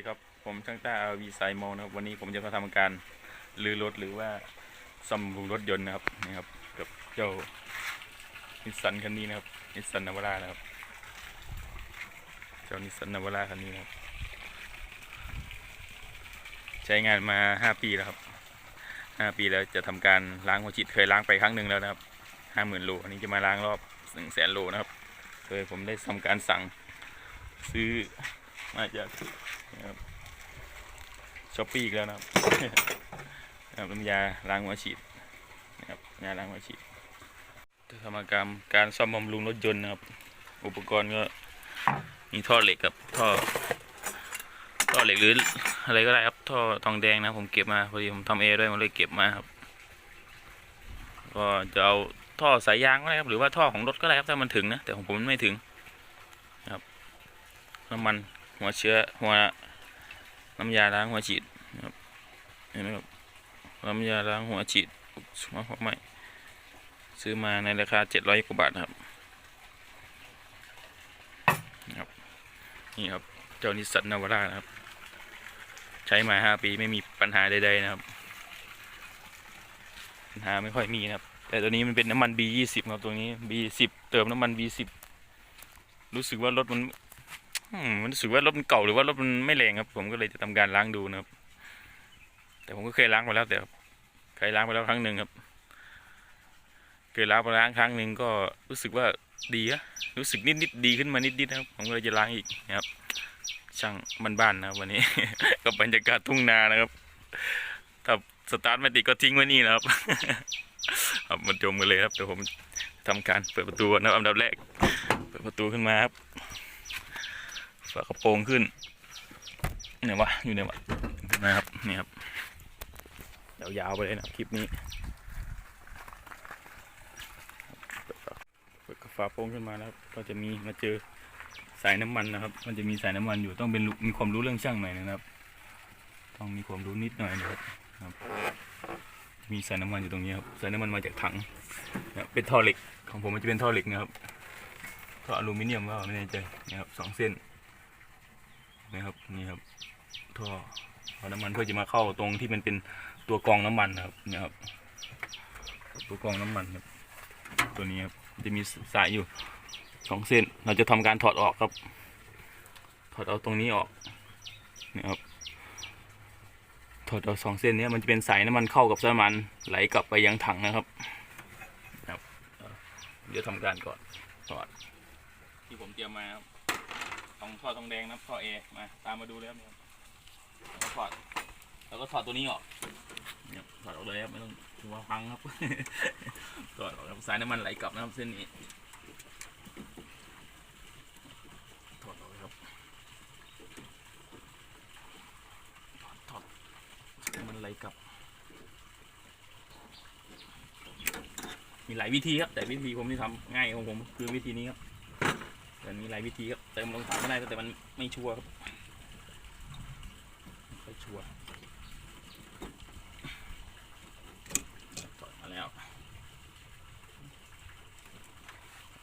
ดีครับ ผมช่างต้าอาวีไซโมนะครับ วันนี้ผมจะมาทำการลือรถหรือว่าซ่อมบำรุงรถยนต์นะครับนี่ครับกับเจ้านิสสันคันนี้นะครับนิสสันนาวาร่านะครับ เจ้านิสสันนาวาร่าคันนี้นะครับ ใช้งานมาห้าปีแล้วครับห้าปีแล้วจะทำการล้างหัวฉีดเคยล้างไปครั้งหนึ่งแล้วนะครับห้าหมื่นโลอันนี้จะมาล้างรอบหนึ่งแสนโลนะครับโดยผมได้ทำการสั่งซื้อ มาจากนะครับช้อปปี้อีกแล้วนะครับนะครับน้ำยาล้างหัวฉีดนะครับยาล้างหัวฉีดจะทำการการซ่อมบำรุงรถยนต์นะครับ อุปกรณ์ก็มีท่อเหล็กกับท่อท่อเหล็กหรืออะไรก็ได้ครับท่อทองแดงนะผมเก็บมาพอดีผมทำเอด้วยผมเลยเก็บมาครับ ก็จะเอาท่อสายยางก็ได้ครับหรือว่าท่อของรถก็ได้ครับถ้ามันถึงนะแต่ของผมมันไม่ถึงนะครับน้ำมัน หัวเชื้อหัวน้ำยาล้างหัวฉีดนะครับเห็นไหมครับน้ำยาล้างหัวฉีดหัวหัวไหม้ซื้อมาในราคาเจ็ดร้อยกว่าบาทนะครับนะครับนี่ครับเจ้านิสสันนาวาร่านะครับ ใช้มาห้าปีไม่มีปัญหาใดๆนะครับ ปัญหาไม่ค่อยมีนะครับ แต่ตัวนี้มันเป็นน้ำมัน B20 ครับตัวนี้ B10 เติมน้ำมัน B10 รู้สึกว่ารถมัน มันรู้สึกว่ารถมันเก่าหรือว่ารถมันไม่แรงครับ ผมก็เลยจะทำการล้างดูนะครับ แต่ผมก็เคยล้างมาแล้วแต่เคยล้างไปแล้วครั้งหนึ่งครับเคยล้างไปล้างครั้งหนึ่งก็รู้สึกว่าดีอะรู้สึกนิดนิดดีขึ้นมานิดนิดนะครับ ผมก็เลยจะล้างอีกนะครับ ช่างบ้านๆนะครับวันนี้ กับบรรยากาศทุ่งนานะครับถ้าสตาร์ทไม่ติดก็ทิ้งไว้นี่นะครับครับมันจมกันเลยครับเดี๋ยวผมทำการเปิดประตูนะครับอันดับแรก เปิดประตูขึ้นมาครับ ฝากระโปรงขึ้นเนี่ยวะอยู่เนี่ยวะนะครับนี่ครับเดี่ยวยาวไปเลยนะคลิปนี้เปิดฝาโปรงขึ้นมานะครับ ก็จะมีมาเจอสายน้ำมันนะครับ มันจะมีสายน้ำมันอยู่ต้องเป็นรู้มีความรู้เรื่องช่างหน่อยนะครับ ต้องมีความรู้นิดหน่อยนะครับมีสายน้ำมันอยู่ตรงนี้ครับสายน้ำมันมาจากถังนะครับเป็นท่อเหล็กของผมมันจะเป็นท่อเหล็กนะครับท่ออลูมิเนียมว่าไม่แน่ใจนะครับสองเส้น นะครับนี่ครับท่อเอาน้ำมันเพื่อจะมาเข้าตรงที่มันเป็นตัวกรองน้ำมันนะครับเนี่ยครับตัวกรองน้ำมันครับ ตัวนี้ครับจะมีสายอยู่สองเส้น เราจะทำการถอดออกครับ ถอดเอาตรงนี้ออกนี่ครับถอดเอาสองเส้นนี้มันจะเป็นสายน้ำมันเข้ากับน้ำมันไหลกลับไปยังถังนะครับครับเดี๋ยวทำการก่อนถอดที่ผมเตรียมมาครับ งทอดทองแดงนะครับท่อเอมาตามมาดูเลยครับนี่ยแล้วก็ถอดแล้วก็ถอดตัวนี้ออกเนี่ยถอดออกเลยครับไม่ต้องกลัวพังครับ ถอดออกครับสายน้ำมันไหลกลับนะครับเส้นนี้ถอดออกเลยครับถอดถอดสายน้ำมันไหลกลับ มีหลายวิธีครับ แต่วิธีผมที่ทำง่ายของผมคือวิธีนี้ครับ แต่มีหลายวิธีครับเติมลงถังก็ได้แต่มันไม่ชัวร์ครับไม่ค่อยชัวร์ถอดมาแล้ว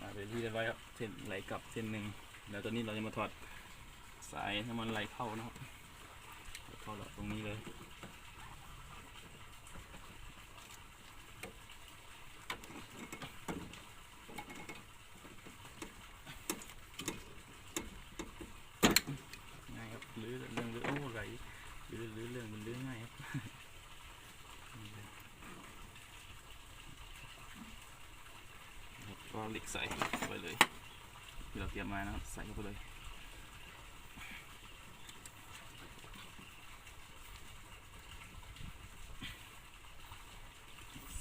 มาเป็นที่เรียบร้อยครับเส้นไหลกลับเส้นหนึ่งแล้วตอนนี้เราจะมาถอดสายให้มันไหลเข้านะครับเข้าหลอดตรงนี้เลยครับลื้อเรื่องลื้อโอ้ไหลลื้อลื้อเรื่องมันลื้อง่ายครับ นี่เลยครับก็ เหล็กใส่ไปเลยที่เราเตรียมมานะครับใส่เข้าไปเลย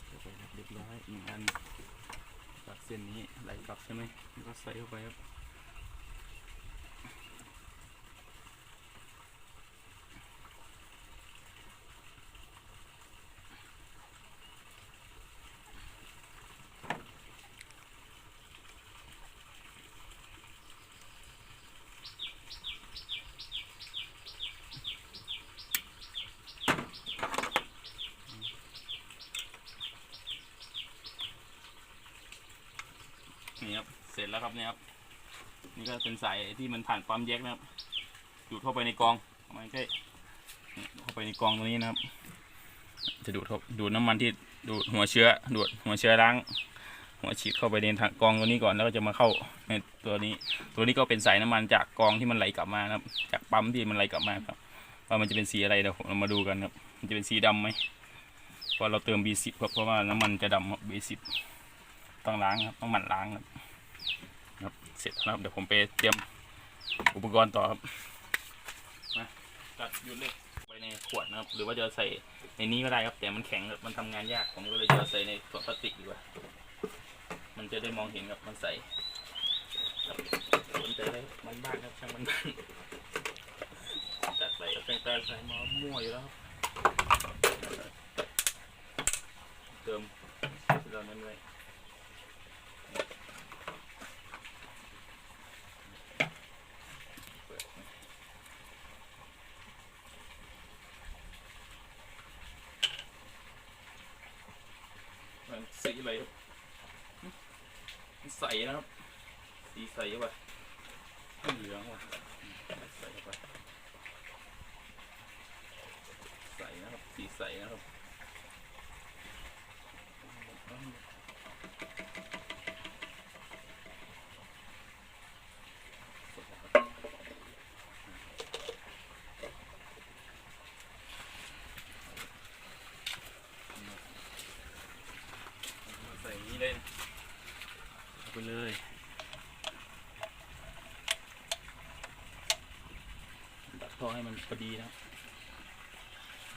เข้าไปรับเรียบร้อยหนึ่งอันตัดเส้นนี้ไหลกลับใช่ไหมแล้วก็ใส่เข้าไปครับ นี่ค ร็จแล้วครับเนี่ยครับนี่ก็เป็นสายที่มันผ่านปั๊มแยกนะครับดูดเข้าไปในกองมันก็นี่เข้าไปในกองตัวนี้นะครับ จะดูดดูดน้ำมันที่ดูดหัวเชื้อดูดหัวเชื้อล้าง หัวฉีดเข้าไปในทางกองตัวนี้ก่อนแล้วก็จะมาเข้าในตัวนี้ ตัวนี้ก็เป็นสายน้ำมันจากกองที่มันไหลกลับมานะครับ จากปั๊มที่มันไหลกลับมาครับว่ามันจะเป็นสีอะไรเดี๋ยวเรามาดูกันครับ มันจะเป็นสีดำไหมเพราะเราเติม B10 ครับเพราะว่าน้ำมันจะดำครับ B10 ต้องล้างครับต้องหมั่นล้างครับ เสร็จแล้วครับ เดี๋ยวผมไปเตรียมอุปกรณ์ต่อครับมาตัดหยุดเลยไปในขวดนะครับ หรือว่าจะใส่ในนี้ก็ได้ครับ แต่มันแข็งครับมันทำงานยากผมก็เลยจะใส่ในขวดพลาสติกดีกว่า มันจะได้มองเห็นครับมันใส่สนใจได้มันบ้านครับช่างมันบ้านจัดใส่กับแต่งตาใส่มามั่วอยู่แล้วครับเติมเราเน้นไว้เปิดมันสีอะไรครับ ใสนะครับ สีใสป่ะเหลืองว่ะใสเข้าไปใสนะครับ สีใสนะครับใส่อย่างนี้ เลยเอาไปเลยดัดท่อให้มันพอดีนะครับ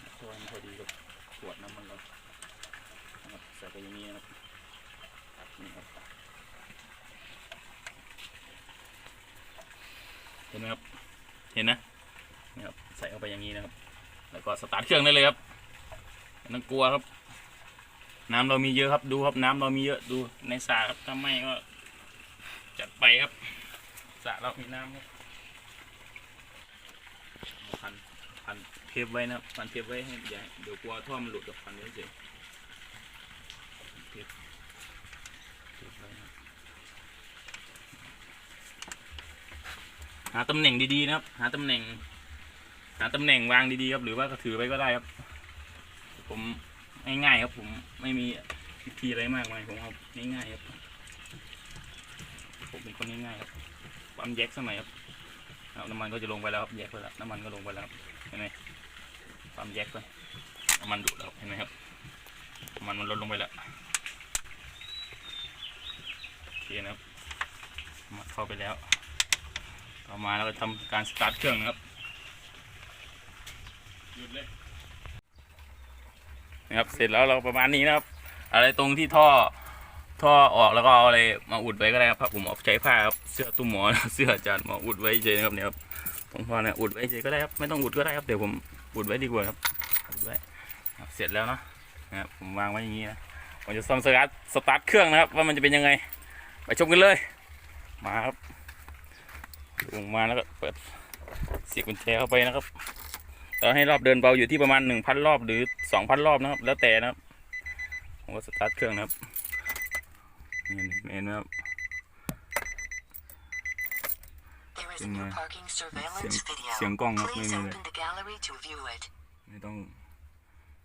ดัดท่อให้มันพอดีกับขวดน้ำมันเราใส่ไปอย่างนี้นะครับนี่ครับเห็นไหมครับ เห็นนะนี่ครับใส่เข้าไปอย่างนี้นะครับ แล้วก็สตาร์ทเครื่องได้เลยครับไม่ต้องกลัวครับ น้ำเรามีเยอะครับดูครับน้ำเรามีเยอะดูในสระครับถ้าไม่ก็จัดไปครับสระเรามีน้ำครับพันพันเทปไว้นะพันเทปไว้ให้อย่าเดี๋ยวกลัวท่อมันหลุดกับพันไว้เฉยเทปเทปไว้นะหาตำแหน่งดีๆนะครับ หาตำแหน่ง หาตำแหน่งวางดีๆครับ หรือว่าก็ถือไว้ก็ได้ครับ ผม ง่ายๆครับผมไม่มีวิธีอะไรมากมายผมเอาง่ายๆครับ ผมเป็นคนง่ายๆครับปั๊มแยกสมัยครับน้ำมันก็จะลงไปแล้วครับแยกไปแล้วน้ำมันก็ลงไปแล้วครับเห็นไหมปั๊มแยกไปน้ำมันดูดแล้วเห็นไหมครับน้ำมันมันลดลงไปแล้วโอเคนะครับมันเข้าไปแล้วต่อมาเราก็ทำการสตาร์ทเครื่องนะครับหยุดเลย นะครับ เสร็จแล้วเราประมาณนี้นะครับ อะไรตรงที่ท่อท่อออกแล้วก็เอาอะไรมาอุดไว้ก็ได้ครับผมเอาใช้ผ้าครับเสื้อตุ้มหมอเสื้ออาจารย์หมออุดไว้เฉยนะครับเนี่ยครับผมพอเนี่ยอุดไว้เฉยก็ได้ครับไม่ต้องอุดก็ได้ครับเดี๋ยวผมอุดไว้ดีกว่าครับอุดไว้เสร็จแล้วเนาะนะครับผมวางไว้อย่างนี้นะผมจะซ่อมสตาร์ทสตาร์ทเครื่องนะครับ ว่ามันจะเป็นยังไง ไปชมกันเลย มาครับลงมาแล้วก็เปิดเสียบกุญแจเข้าไปนะครับ ตอนให้รอบเดินเบาอยู่ที่ประมาณหนึ่งพันรอบหรือสองพันรอบนะครับ แล้วแต่นะครับผมก็สตาร์ทเครื่องนะครับเห็นเห็นไหมครับ There is a Yung, new uh, parking surveillance เสียง video. เสียงกล้องครับไม่ Please มีเลย open the gallery to view it. ไม่ต้อง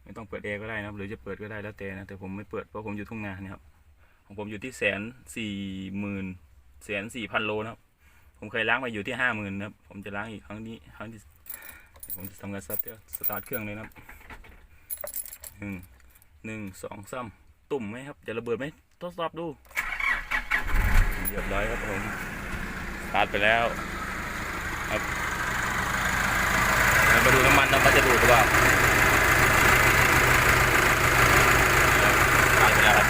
ไม่ต้องเปิดแอร์ก็ได้นะครับ หรือจะเปิดก็ได้แล้วแต่นะแต่ผมไม่เปิดเพราะผมอยู่ทุ่งนาเนี่ยครับของผมอยู่ที่แสนสี่หมื่นแสนสี่พันโลนะครับ ผมเคยล้างไปอยู่ที่ห้าหมื่นนะครับ ผมจะล้างอีกครั้งนี้ครั้งที่ ผมจะทำการสตาร์ทสตาร์ทเครื่องเลยนะครับหนึ่งหนึ่งสองสามตุ่มไหมครับจะระเบิดไหมทดสอบดูเรียบร้อยครับผมสตาร์ทไปแล้วครับมาดูน้ำมันนะมันจะดูดหรือเปล่าผ่านไปแล้วครับ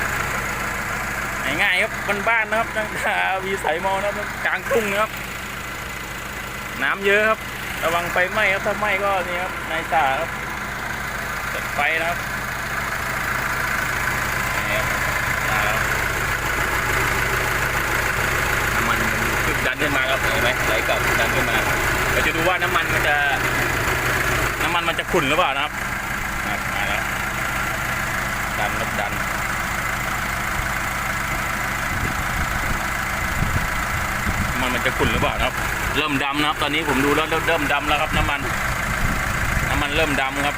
ง่ายๆครับบ้านๆนะครับตั้งแต่วีสายมอนะครับกลางทุ่งนะครับน้ำเยอะครับ ระวังไฟไหม้ครับถ้าไหม้ก็นี่ครับนายจ่าครับจัดไฟนะครับน้ำมันขึ้นดันขึ้นมาครับเห็นไหมไหลกลับดันขึ้นมาเราจะดูว่าน้ำมันมันจะ น้ำมันมันจะขุ่นหรือเปล่านะครับมาแล้วดันครับดัน มันมัน จะขุ่นหรือเปล่านะครับ เริ่มดำนะครับ ตอนนี้ผมดูแล้วเริ่มดำแล้วครับน้ำมัน น้ำมันเริ่มดำครับ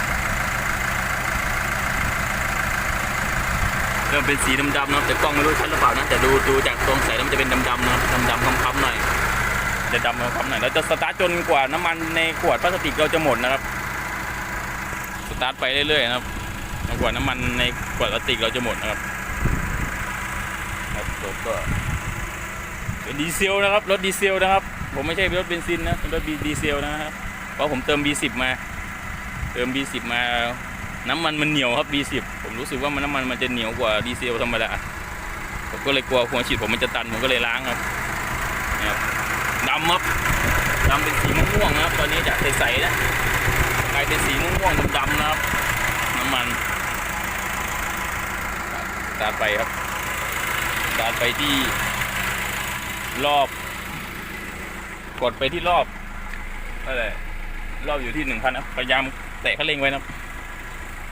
เริ่มเป็นสีดำๆนะครับแต่กล้องไม่รู้ชัดหรือเปล่านะแต่ดูดูจากตรงใสแล้วมันจะเป็นดำๆนะครับดำๆค้ำๆหน่อยจะดำค้ำๆหน่อยเราจะสตาร์ทจนกว่าน้ำมันในขวดพลาสติกเราจะหมดนะครับ สตาร์ทไปเรื่อยๆนะครับกว่าน้ำมันในขวดพลาสติกเราจะหมดนะครับครับก็ เป็นดีเซลนะครับ รถดีเซลนะครับ ผมไม่ใช่รถเบนซินนะเป็นรถดีเซลนะครับ เพราะผมเติม B10 มา เติม B10 มา น้ำมันมันเหนียวครับ B10 ผมรู้สึกว่ามันน้ำมันมันจะเหนียวกว่าดีเซลธรรมดา ผมก็เลยกลัวหัวฉีดผมมันจะตัน ผมก็เลยล้างครับนะครับดำครับดำเป็นสีม่วงนะครับ ตอนนี้จากใสๆนะกลายเป็นสีม่วงๆดำๆนะครับ น้ำมันตารไปครับสตารไปที่ รอบ กดไปที่รอบอะไรรอบอยู่ที่หนึ่งพันนะพยายามแตะคันเร่งไว้นะ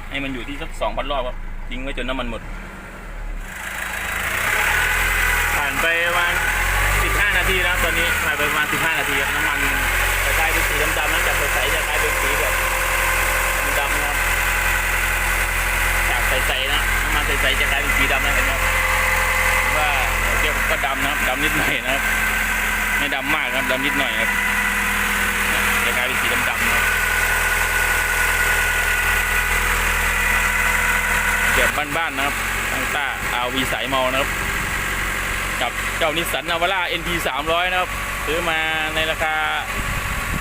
ให้มันอยู่ที่สักสองพันรอบครับทิ้งไว้จนน้ำมันหมด ผ่านไปประมาณสิบห้านาทีนะตอนนี้ผ่านไปประมาณสิบห้านาทีครับน้ำมันจะกลายเป็นสีดำๆนะจากใสๆจะกลายเป็นสีแบบดำๆนะครับจากใสๆนะน้ำมันใสๆจะกลายเป็นสีดำนะเห็นไหมว่า รียก็ดำนะครับดำนิดหน่อยนะครับ ไม่ดำมากนะครับดำนิดหน่อยครับจะกลายเป็นสีดำๆนะครับแบบบ้านๆนะครับตั้งต้าอาวีสายเมานะครับ กับเจ้านิสสันนาวาร่า NT 300 นะครับ ซื้อมาในราคา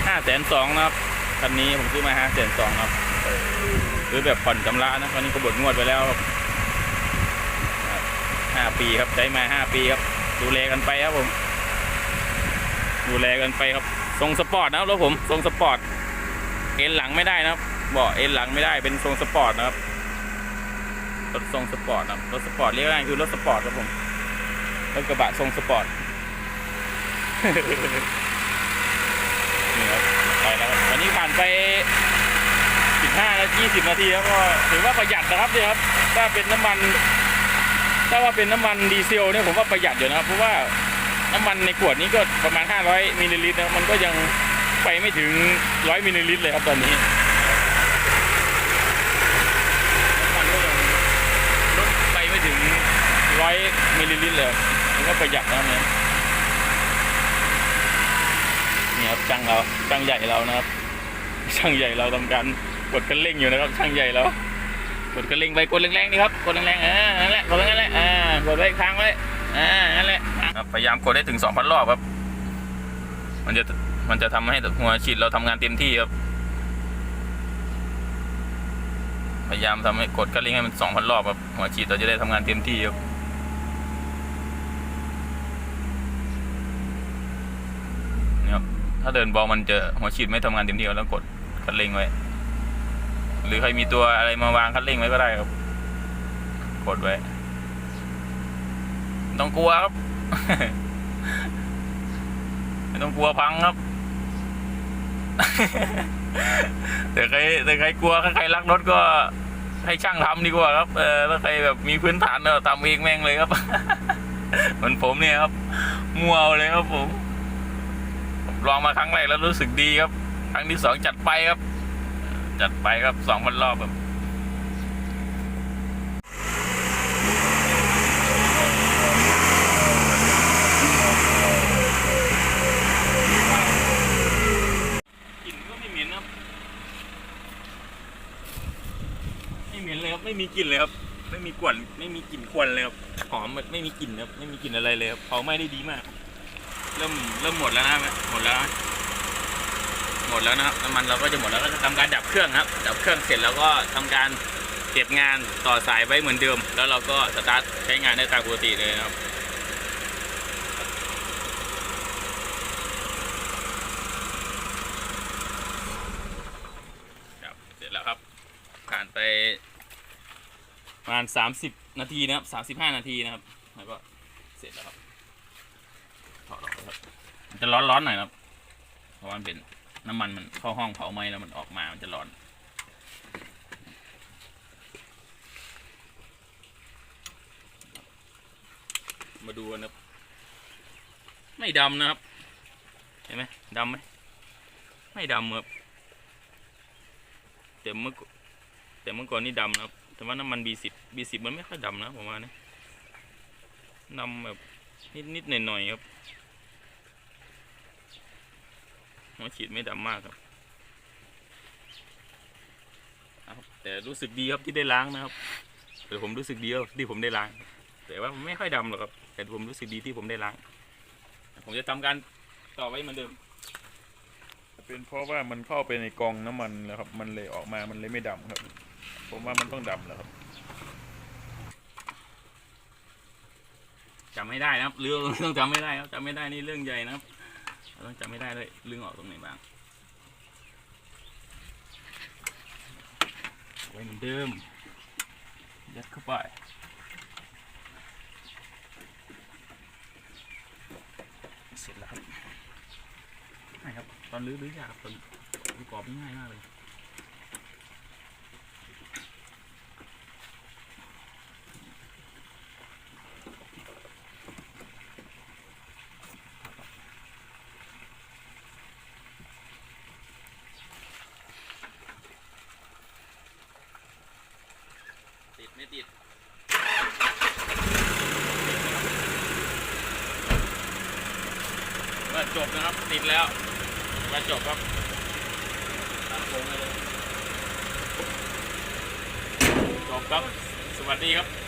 5 2 0 0 0นะครับคันนี้ผมซื้อมา5 2 0 0 0นะครับซื้อแบบผ่อนชำระนะตอนนี้ก็บดงวดไปแล้วครับ ห้าปีครับใช้มาห้าปีครับ ดูแลกันไปครับผม ดูแลกันไปครับทรงสปอร์ตนะครับรถผมทรงสปอร์ตเอ็นหลังไม่ได้นะครับเบาะเอ็นหลังไม่ได้เป็นทรงสปอร์ตนะครับรถทรงสปอร์ตนะรถสปอร์ตเรียกง่ายคือรถสปอร์ตครับผมรถกระบะทรงสปอร์ตนี่ครับไปแล้ววันนี้ผ่านไป 15 นาที 20 นาทีแล้วก็ถือว่าประหยัดนะครับเนี่ยครับ ถ้าเป็นน้ำมัน ถ้าว่าเป็นน้ำมันดีเซลเนี่ยผมว่าประหยัดอยู่นะครับเพราะว่าน้ำมันในขวดนี้ก็ประมาณ 500มิลลิลิตรนะมันก็ยังไปไม่ถึง 100มิลลิลิตรเลยครับตอนนี้น้ำมันก็ยังลดไปไม่ถึงร้อยมิลลิลิตรเลยมันก็ประหยัดนะครับเนี่ยนี่ครับช่างเราช่างใหญ่เรานะครับช่างใหญ่เราทำการกดคันเร่งอยู่นะครับช่างใหญ่เรากดคันเร่งไปกดแรงๆนี่ครับกดแรงๆอ่านั่นแหละกดไว้นั่นแหละ กดไว้ค้างไว้อ่านั่นแหละครับพยายามกดได้ถึง2,000รอบครับ มันจะมันจะทำให้หัวฉีดเราทำงานเต็มที่ครับ พยายามทำให้กดคันเร่งให้มันสองพันรอบครับหัวฉีดเราจะได้ทำงานเต็มที่ครับนี่ครับถ้าเดินบอลมันจะหัวฉีดไม่ทำงานเต็มที่แล้วกดคันเร่งไว้ หรือใครมีตัวอะไรมาวางคันเร่งไว้ก็ได้ครับ กดไว้ ไม่ต้องกลัวครับ ไม่ต้องกลัวพังครับแต่ใครแต่ใครกลัวถ้าใครรักรถก็ให้ช่างทำดีกว่าครับ เออถ้าใครแบบมีพื้นฐานก็ทำเองแม่งเลยครับ เหมือนผมเนี่ยครับ มัวเลยครับผมผมลองมาครั้งแรกแล้วรู้สึกดีครับ ครั้งที่สองจัดไปครับ จัดไปครับสองพันรอบแบบกลิ่นก็ไม่เหม็นครับ ไม่ เหม็นเลยครับไม่มีกลิ่นเลยครับไม่มีกลวนไม่มีกลิ่นควันเลยครับหอมไม่มีกลิ่นครับไม่มีกลิ่นอะไรเลยครับเผาไหม้ได้ดีมาก เริ่มเริ่มหมดแล้วนะหมดแล้วหมดแล้วนะครับน้ำมันเราก็จะหมดแล้วก็จะทำการดับเครื่องครับ ดับเครื่องเสร็จแล้วก็ทำการเก็บงานต่อสายไว้เหมือนเดิม แล้วเราก็สตาร์ทใช้งานได้ตามปกติเลยครับครับ เสร็จแล้วครับผ่านไป ประมาณสามสิบนาทีนะครับสามสิบห้านาทีนะครับ แล้วก็เสร็จแล้วครับถอดออกครับมันจะร้อนๆหน่อยครับ เพราะว่ามันเป็นน้ำมันมันเข้าห้องเผาไหม้แล้วมันออกมา มันจะร้อน มาดูนะครับ ไม่ดำนะครับ เห็นไหมดำไหมไม่ดำครับแต่เมื่อแต่เมื่อก่อนนี่ดำนะครับ แต่ว่าน้ำมัน B10 B10 มันไม่ค่อยดำนะผมว่านะดำแบบนิดๆหน่อยๆครับหัวฉีดไม่ดำมากครับแต่รู้สึกดีครับที่ได้ล้างนะครับแต่ผมรู้สึกดีครับที่ผมได้ล้าง แต่ว่าไม่ค่อยดำหรอกครับ แต่ผมรู้สึกดีที่ผมได้ล้าง ผมจะทำการต่อไว้เหมือนเดิม เป็นเพราะว่ามันเข้าไปในกองน้ำมันแล้วครับ มันเลยออกมา มันเลยไม่ดำครับ ผมว่ามันต้องดำแล้วครับจำไม่ได้นะครับเรื่องต้องจำไม่ได้ครับจำไม่ได้นี่เรื่องใหญ่นะครับต้องจำไม่ได้เลยเรื่องออกตรงไหนบ้างไว้เหมือนเดิมยัดเข้าไปเสร็จแล้วครับง่ายครับ ตอนรื้อรื้อยากตอนประกอบง่ายมากเลย ติดไม่ติดว่าจบนะครับ ติดแล้วว่าจบครับตัดโค้งเลยจบครับ สวัสดีครับ